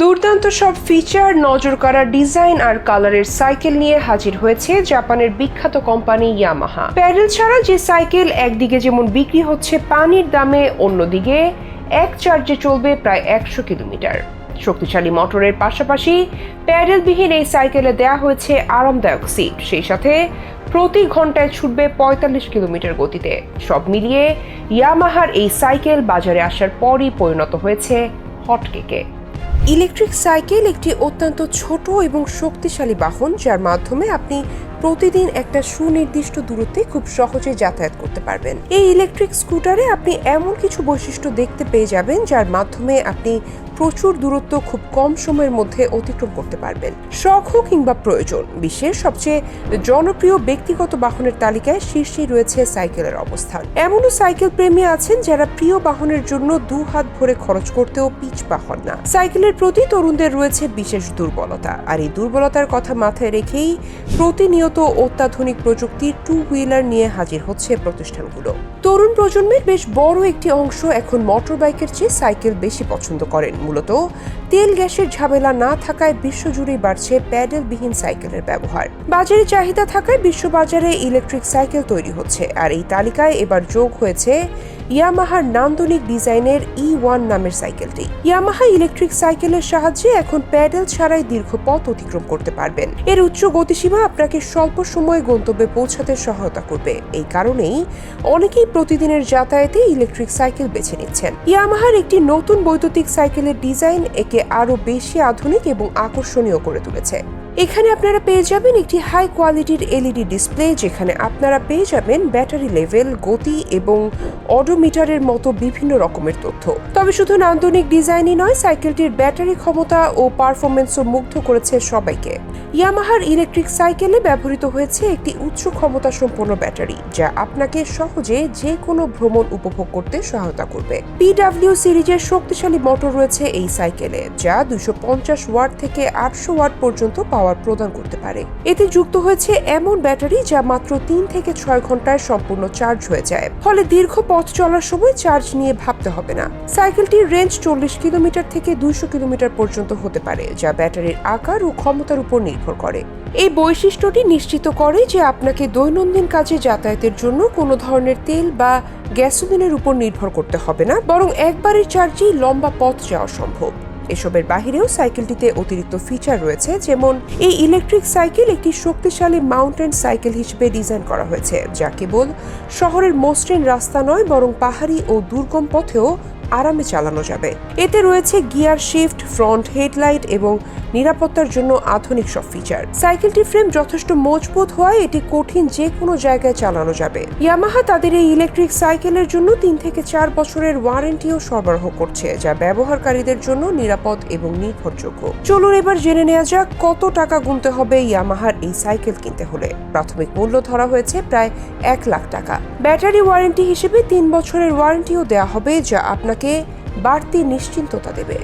দুর্দান্ত সব ফিচার নজর কাড়া ডিজাইন আর কালারের সাইকেল নিয়ে হাজির হয়েছে জাপানের বিখ্যাত কোম্পানি ইয়ামাহা প্যাডেল ছাড়া যে সাইকেল একদিকে যেমন বিক্রি হচ্ছে পানির দামে, অন্যদিকে এক চার্জে চলবে প্রায় একশো কিলোমিটার। শক্তিশালী মোটরের পাশাপাশি প্যাডেলবিহীন এই সাইকেলে দেয়া হয়েছে আরামদায়ক সিট সেই সাথে প্রতি ঘন্টায় ছুটবে পঁয়তাল্লিশ কিলোমিটার গতিতে। সব মিলিয়ে ইয়ামাহার এই সাইকেল বাজারে আসার পরই পরিণত হয়েছে হটকেকে। ইলেকট্রিক সাইকেল একটি অত্যন্ত ছোট এবং শক্তিশালী বাহন যার মাধ্যমে আপনি প্রতিদিন একটা সুনির্দিষ্ট দূরত্বে খুব সহজে যাতায়াত করতে পারবেন। এই ইলেকট্রিক স্কুটারে আপনি এমন কিছু বৈশিষ্ট্য দেখতে পেয়ে যাবেন, যার মাধ্যমে আপনি প্রচুর দূরত্ব খুব কম সময়ের মধ্যে অতিক্রম করতে পারবেন। শখ কিংবা প্রয়োজন, বিশ্বের সবচেয়ে জনপ্রিয় ব্যক্তিগত বাহনের তালিকায় শীর্ষেই রয়েছে সাইকেলের অবস্থান। এমনও সাইকেল প্রেমী আছেন যারা প্রিয় বাহনের জন্য দু হাত ভরে খরচ করতেও পিছপা হন না। সাইকেলের প্রতি তরুণদের রয়েছে বিশেষ দুর্বলতা। আর এই দুর্বলতার কথা মাথায় রেখেই প্রতিনিয়ত অত্যাধুনিক প্রযুক্তির টু হুইলার নিয়ে হাজির হচ্ছে প্রতিষ্ঠানগুলো। তরুণ প্রজন্মের বেশ বড় একটি অংশ এখন মোটর বাইকের চেয়ে সাইকেল বেশি পছন্দ করেন। মূলত তেল গ্যাসের ঝামেলা না থাকায় বিশ্বজুড়েই বাড়ছে প্যাডেলবিহীন সাইকেলের ব্যবহার। বাজারে চাহিদা থাকায় বিশ্ববাজারে ইলেকট্রিক সাইকেল তৈরি হচ্ছে। আর এই তালিকায় এবার যোগ হয়েছে ইয়ামাহার নান্দনিক ডিজাইনের ই ওয়ান নামের সাইকেলটি ইয়ামাহা ইলেকট্রিক সাইকেলের সাহায্যে এখন প্যাডেল ছাড়াই দীর্ঘ পথ অতিক্রম করতে পারবেন। এর উচ্চ গতিসীমা আপনাকে স্বল্প সময়ে গন্তব্যে পৌঁছাতে সহায়তা করবে। এই কারণেই অনেকেই প্রতিদিনের যাতায়াতে ইলেকট্রিক সাইকেল বেছে নিচ্ছেন। ইয়ামাহার একটি নতুন বৈদ্যুতিক সাইকেলের ডিজাইন একে আরও বেশি আধুনিক এবং আকর্ষণীয় করে তুলেছে। এখানে আপনারা পেয়ে যাবেন একটি হাই কোয়ালিটির এলইডি ডিসপ্লে যেখানে আপনারা পেয়ে যাবেন ব্যাটারি লেভেল গতি এবং অডোমিটারের মতো বিভিন্ন রকমের তথ্য। তবে শুধু নান্দনিক ডিজাইনই নয় সাইকেলটির ব্যাটারি ক্ষমতা ও পারফরমেন্সও মুগ্ধ করেছে সবাইকে। ইয়ামাহার ইলেকট্রিক সাইকেলে ব্যবহৃত হয়েছে একটি উচ্চ ক্ষমতা সম্পন্ন ব্যাটারি যা আপনাকে সহজে যে কোনো ভ্রমণ উপভোগ করতে সহায়তা করবে। পিডাব্লিউ সিরিজের শক্তিশালী মোটর রয়েছে এই সাইকেলে যা দুশো ওয়াট থেকে আটশো ওয়াট পর্যন্ত পাওয়ার প্রদান করতে পারে। এতে যুক্ত হয়েছে এমন ব্যাটারি যা মাত্র তিন থেকে ছয় ঘন্টায় সম্পূর্ণ চার্জ হয়ে যায়। ফলে দীর্ঘ পথ চলার সময় চার্জ নিয়ে ভাবতে হবে না। সাইকেলটির রেঞ্জ চল্লিশ কিলোমিটার থেকে দুইশো কিলোমিটার পর্যন্ত হতে পারে, যা ব্যাটারির আকার ও ক্ষমতার উপর নির্ভর করে। এই বৈশিষ্ট্যটি নিশ্চিত করে যে আপনাকে দৈনন্দিন কাজে যাতায়াতের জন্য কোনো ধরনের তেল বা গ্যাসোলিনের উপর নির্ভর করতে হবে না, বরং একবারের চার্জেই লম্বা পথ যাওয়া সম্ভব। এসবের বাহিরেও সাইকেলটিতে অতিরিক্ত ফিচার রয়েছে, যেমন এই ইলেকট্রিক সাইকেল একটি শক্তিশালী মাউন্টেন সাইকেল হিসেবে ডিজাইন করা হয়েছে, যা কেবল শহরের মসৃণ রাস্তা নয়, বরং পাহাড়ি ও দুর্গম পথেও আরামে চালানো যাবে। এতে রয়েছে গিয়ার শিফট ফ্রন্ট হেডলাইট এবং নিরাপত্তার জন্য আধুনিক সব ফিচার সাইকেলটির ফ্রেম যথেষ্ট মজবুত হওয়ায় এটি কঠিন যে কোনো জায়গায় চালানো যাবে। ইয়ামাহা তাদের এই ইলেকট্রিক সাইকেলের জন্য তিন থেকে চার বছরের ওয়ারেন্টিও সরবরাহ করছে, যা ব্যবহারকারীদের জন্য নিরাপদ এবং নির্ভরযোগ্য। চলুন এবার জেনে নেওয়া যাক কত টাকা গুনতে হবে ইয়ামাহার এই সাইকেল কিনতে হলে। প্রাথমিক মূল্য ধরা হয়েছে প্রায় এক লাখ টাকা। ব্যাটারি ওয়ারেন্টি হিসেবে তিন বছরের ওয়ারেন্টিও দেওয়া হবে, যা আপনাকে বাড়তি নিশ্চিন্ততা দেবে।